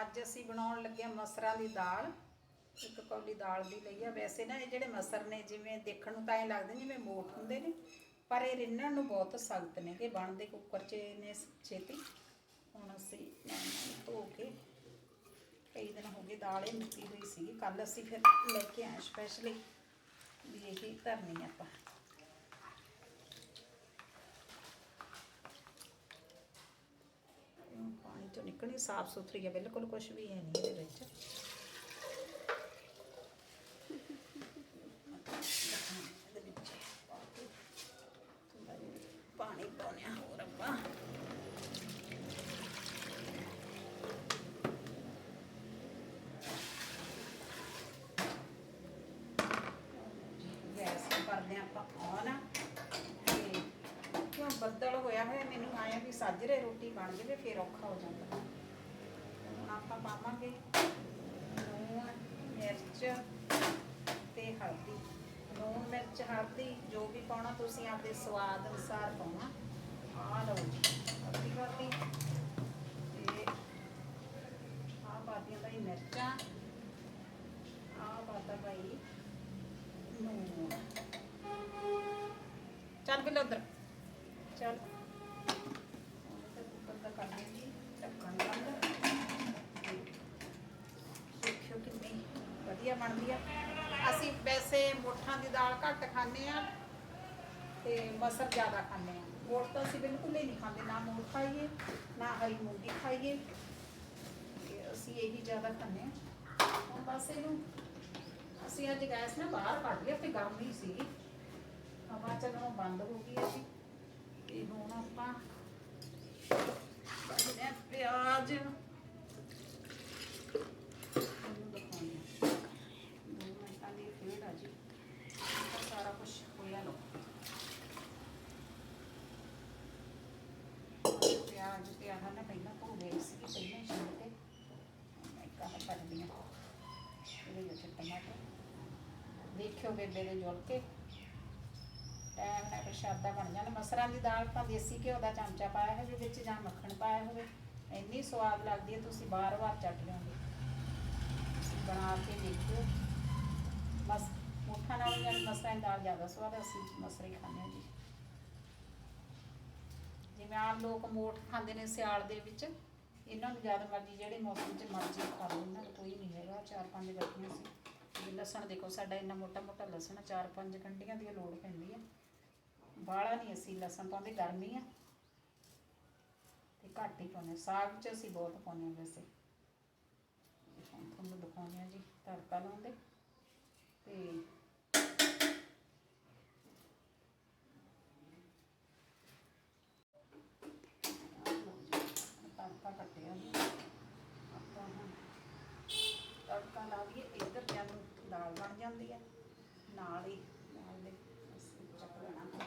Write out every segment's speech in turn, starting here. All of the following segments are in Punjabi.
ਅੱਜ ਅਸੀਂ ਬਣਾਉਣ ਲੱਗੇ ਹਾਂ ਮਸਰਾਂ ਦੀ ਦਾਲ, ਇੱਕ ਕੌਲੀ ਦਾਲ ਦੀ ਲਈ ਆ। ਵੈਸੇ ਨਾ ਇਹ ਜਿਹੜੇ ਮਸਰ ਨੇ, ਜਿਵੇਂ ਦੇਖਣ ਨੂੰ ਤਾਂ ਐ ਲੱਗਦੇ ਜਿਵੇਂ ਮੋਟ ਹੁੰਦੇ ਨੇ, ਪਰ ਇਹ ਰਿੰਨਣ ਨੂੰ ਬਹੁਤ ਸਖਤ ਨੇ। ਕਿ ਬਣਦੇ ਕੁੱਕਰ 'ਚ ਨੇ ਛੇਤੀ। ਹੁਣ ਅਸੀਂ ਧੋ ਕੇ ਕਈ ਦਿਨ ਹੋ ਗਏ ਦਾਲ ਇਹ ਮਿੱਟੀ ਹੋਈ ਸੀਗੀ। ਕੱਲ ਅਸੀਂ ਫਿਰ ਲੈ ਕੇ ਆਏ ਸਪੈਸ਼ਲੀ ਵੀ ਇਹ ਧਰਨੀ ਆਪਾਂ। ਹੁਣ ਨਿਕਲਣੀ, ਸਾਫ਼ ਸੁਥਰੀ ਹੈ ਬਿਲਕੁਲ ਕੁਝ ਵੀ ਹੈ ਨਹੀਂ ਇਹਦੇ ਵਿੱਚ। ਪਾਣੀ ਪਾਉਂਦੇ ਹੋਰ ਆਪਾਂ ਗੈਸ ਨੂੰ ਕਰਦੇ ਹਾਂ ਆਪਾਂ ਔਨ ਤੇ ਕਿਉਂ ਬੱਦਲ ਹੋਇਆ ਹੋਇਆ ਮੈਨੂੰ ਵੀ ਸਾਜਰੇ ਰੋਟੀ ਬਣ ਜਾਵੇ, ਫਿਰ ਔਖਾ ਹੋ ਜਾਂਦਾ। ਹੁਣ ਆਪਾਂ ਪਾਵਾਂਗੇ ਲੂਣ, ਮਿਰਚ ਤੇ ਹਲਦੀ। ਲੂਣ, ਮਿਰਚ, ਹਲਦੀ, ਜੋ ਵੀ ਪਾਉਣਾ ਤੁਸੀਂ ਆਪਦੇ ਸਵਾਦ ਅਨੁਸਾਰ ਪਾਉਣਾ। ਆ ਲਓ ਜੀ, ਹਲਦੀ ਵਾਲੀ ਤੇ ਆ ਪਾਤੀਆਂ ਭਾਈ ਮਿਰਚਾਂ ਆ ਪਾਤਾ ਭਾਈ ਨੂਣ ਚੱਲ ਬਿਲ ਉਧਰ। ਚੱਲ ਹੁਣ ਤੇ ਕੁੱਕਰ ਦਾ ਕਰ ਦੇਂਗੀ ਢੱਕਣ ਬੰਦ ਦੇਖਿਓ ਕਿੰਨੀ ਵਧੀਆ ਬਣਦੀ ਆ। ਅਸੀਂ ਵੈਸੇ ਮੋਠਾਂ ਦੀ ਦਾਲ ਘੱਟ ਖਾਂਦੇ ਆ ਤੇ ਮਸਰ ਜ਼ਿਆਦਾ ਖਾਂਦੇ ਆ। ਮੋਠ ਤਾਂ ਅਸੀਂ ਬਿਲਕੁਲ ਹੀ ਨਹੀਂ ਖਾਂਦੇ, ਨਾ ਮੋਠ ਖਾਈਏ, ਨਾ ਹਰੀ ਮੂੰਗੀ ਖਾਈਏ। ਤੇ ਅਸੀਂ ਇਹੀ ਜ਼ਿਆਦਾ ਖਾਂਦੇ ਆ। ਹੁਣ ਬਸ ਇਹਨੂੰ ਅਸੀਂ ਅੱਜ ਗੈਸ ਨਾ ਬਾਹਰ ਕੱਢ ਲਿਆ ਤੇ ਗਰਮੀ ਸੀਗੀ ਹਵਾ ਚੱਲਣੋਂ ਬੰਦ ਹੋ ਗਈ ਹੈ ਜੀ, ਤੇ ਹੁਣ ਆਪਾਂ ਕੱਢਦੇ ਹਾਂ ਪਿਆਜ਼ ਤੁਹਾਨੂੰ ਦਿਖਾਉਂਦੇ ਹਾਂ ਦੋ ਮਿੰਟਾਂ ਦੀ ਫੇਡ ਆ ਜੀ ਤਾਂ ਸਾਰਾ ਕੁਝ ਹੋਇਆ ਲੋ ਪਿਆਜ਼ ਤੇ ਆਹ ਨਾ ਪਹਿਲਾਂ ਭੁੰਨ ਗਏ ਸੀ ਪਹਿਲਾਂ ਹੀ ਛਿੱਲ ਕੇ ਹੁਣ ਮੈਂ ਕਾਹ ਕੱਢਦੀ ਹਾਂ ਇਹਦੇ ਵਿੱਚ ਟਮਾਟਰ ਦੇਖਿਓ ਬੇਬੇ ਦੇ ਜੁਲ ਕੇ। ਟਾਈਮ ਨਾਲ ਪ੍ਰਸ਼ਾਦਾ ਬਣ ਜਾਣਾ ਮਸਰਾਂ ਦੀ ਦਾਲ ਤਾਂ ਦੇਸੀ ਘਿਓ ਦਾ ਚਮਚਾ ਪਾਇਆ ਹੋਵੇ ਵਿੱਚ ਜਾਂ ਮੱਖਣ ਪਾਇਆ ਹੋਵੇ, ਇੰਨੀ ਸਵਾਦ ਲੱਗਦੀ ਹੈ ਤੁਸੀਂ ਬਾਰ-ਬਾਰ ਚੱਟ ਲਓਗੇ ਬਣਾ ਕੇ ਦੇਖਿਓ। ਬਸ ਮੁੱਠਾ ਨਾਲ ਜਾਂ ਮਸਰਾਂ ਦੀ ਦਾਲ ਜ਼ਿਆਦਾ ਸਵਾਦ ਅਸੀਂ ਮਸਰੇ ਖਾਂਦੇ ਹਾਂ ਜੀ। ਜਿਵੇਂ ਆਮ ਲੋਕ ਮੋਠ ਖਾਂਦੇ ਨੇ ਸਿਆਲ ਦੇ ਵਿੱਚ, ਇਹਨਾਂ ਨੂੰ ਜ਼ਿਆਦਾ ਮਰਜ਼ੀ, ਜਿਹੜੇ ਮੌਸਮ 'ਚ ਮਰਜ਼ੀ ਖਾ ਲਓ। ਇਹਨਾਂ ਕੋਈ ਨਹੀਂ ਹੈਗਾ, ਚਾਰ ਪੰਜ ਗੱਠੀਆਂ ਸੀ। ਤੇ ਲਸਣ ਦੇਖੋ ਸਾਡਾ ਇੰਨਾ ਮੋਟਾ ਮੋਟਾ ਲਸਣ ਆ, ਚਾਰ ਪੰਜ ਗੰਢੀਆਂ ਦੀ ਲੋੜ ਪੈਂਦੀ ਹੈ ਬਾਹਲਾ ਨਹੀਂ ਅਸੀਂ ਲਸਣ ਪਾਉਂਦੇ ਗਰਮੀ ਆ। ਤੇ ਘੱਟ ਹੀ ਪਾਉਂਦੇ ਹਾਂ। ਸਾਗ 'ਚ ਅਸੀਂ ਬਹੁਤ ਪਾਉਂਦੇ ਹਾਂ ਵੈਸੇ। ਤੁਹਾਨੂੰ ਦਿਖਾਉਂਦੇ ਹਾਂ ਜੀ ਤੜਕਾ ਲਾਉਂਦੇ। ਤੇ ਤੜਕਾ ਕੱਟਿਆ ਆਪਾਂ ਹੁਣ ਤੜਕਾ ਲਾ ਲਈਏ। ਇੱਧਰ ਜਦ ਨੂੰ ਦਾਲ ਬਣ ਜਾਂਦੀ ਹੈ ਨਾਲ ਹੀ, ਨਾਲ ਦੇ ਅਸੀਂ ਚੱਕ ਲੈਣਾ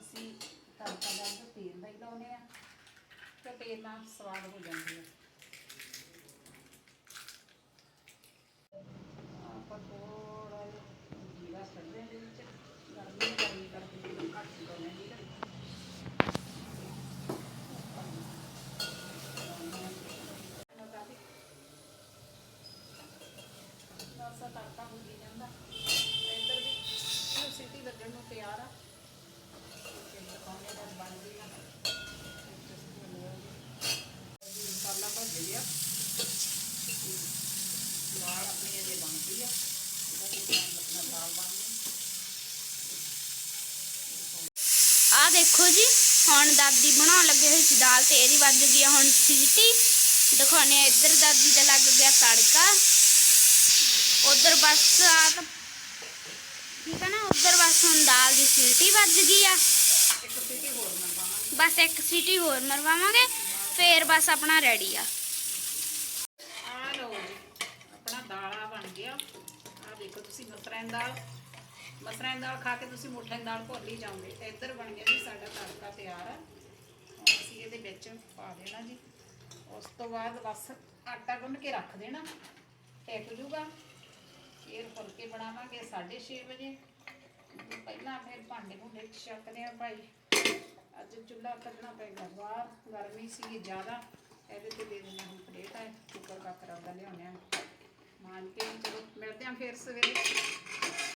ਅਸੀਂ ਤੜਕਾ ਦਾ ਤਾਂ ਤੇਲ ਦਾ ਹੀ ਲਾਉਨੇ ਆ, ਤੇ ਤੇਲ ਨਾਲ ਸਵਾਦ ਹੋ ਜਾਂਦੀ ਹੈ ਆਪਾਂ ਥੋੜਾ ਜਿਹਾ ਜੀਰਾ ਛੱਡਦੇ ਦੇ ਵਿੱਚ, ਗਰਮੀ ਗਰਮੀ ਕਰਕੇ ਜੀ ਘੱਟ ਹੀ ਲਾਉਨੇ ਜੀਰਾ ਸਾਸਾ ਤੜਕਾ ਹੋ ਜਾਂਦਾ। ਇੱਧਰ ਵੀ ਇਹਨੂੰ ਸਿੱਟੀ ਲੱਗਣ ਨੂੰ ਤਿਆਰ ਆ। ਤੇ ਦਾ ਬਣ ਗਈ ਮਸਾਲਾ ਭੁੱਜ ਗਿਆ ਦਾਲ ਆਪਣੀ ਅਜੇ ਬਣ ਗਈ ਆ ਇਹਦਾ ਵੀ ਧਿਆਨ ਰੱਖਣਾ ਆ ਦੇਖੋ ਜੀ, ਹੁਣ ਦਾਦੀ ਬਣਾਉਣ ਲੱਗੇ ਹੋਏ ਸੀ ਦਾਲ ਤੇ ਇਹਦੀ ਵੱਜ ਗਈ ਹੁਣ ਸੀਟੀ। ਦਿਖਾਉਣੇ ਆ ਇੱਧਰ ਦਾਦੀ ਦਾ ਲੱਗ ਗਿਆ ਤੜਕਾ। ਉਧਰ ਬਸ ਆ ਠੀਕ ਹੈ ਨਾ, ਉਧਰ ਬਸ ਹੁਣ ਦਾਲ ਦੀ ਸੀਟੀ ਵੱਜ ਗਈ ਆ। ਬਸ ਇੱਕ ਸੀਟੀ ਹੋਰ ਮਰਵਾਵਾਂਗੇ, ਫੇਰ ਬਸ ਆਪਣਾ ਰੈਡੀ ਆ। ਆ ਲਓ ਆਪਣਾ ਦਾਲਾ ਬਣ ਗਿਆ। ਆ ਦੇਖੋ ਤੁਸੀਂ ਮਸਰਾਂ ਦਾਲ। ਮਸਰਾਂ ਦਾਲ ਖਾ ਕੇ ਤੁਸੀਂ ਮੁੱਠਾਂ ਦਾਲ ਭੁੱਲ ਹੀ ਜਾਓਗੇ। ਇੱਧਰ ਬਣ ਗਿਆ ਜੀ ਸਾਡਾ ਤੜਕਾ ਤਿਆਰ ਆ। ਅਸੀਂ ਇਹਦੇ ਵਿੱਚ ਪਾ ਦੇਣਾ ਜੀ। ਉਸ ਤੋਂ ਬਾਅਦ ਬਸ ਆਟਾ ਗੁੰਨ ਕੇ ਰੱਖ ਦੇਣਾ। ਟਿਕ ਜੂਗਾ ਫਿਰ ਫੁਲਕੇ ਬਣਾਵਾਂਗੇ 6:30 ਵਜੇ। ਪਹਿਲਾਂ ਫਿਰ ਭਾਂਡੇ ਭੁੰਡੇ ਚੱਕਦੇ ਆ ਭਾਈ। ਅੱਜ ਚੁੱਲ੍ਹਾ ਕੱਢਣਾ ਪਏਗਾ, ਬਾਹਰ ਗਰਮੀ ਸੀ ਜ਼ਿਆਦਾ। ਇਹਦੇ ਤੇ ਦੇ ਦਿੰਦੇ ਹੁਣ ਪਲੇਟ ਹੈ ਕੁੱਕਰ ਕਾਕਰਾ ਉਹਦਾ ਲਿਆਉਂਦੇ ਆ ਮਾਨ ਕੇ ਚਲੋ ਮਿਲਦੇ ਆ ਫਿਰ ਸਵੇਰੇ।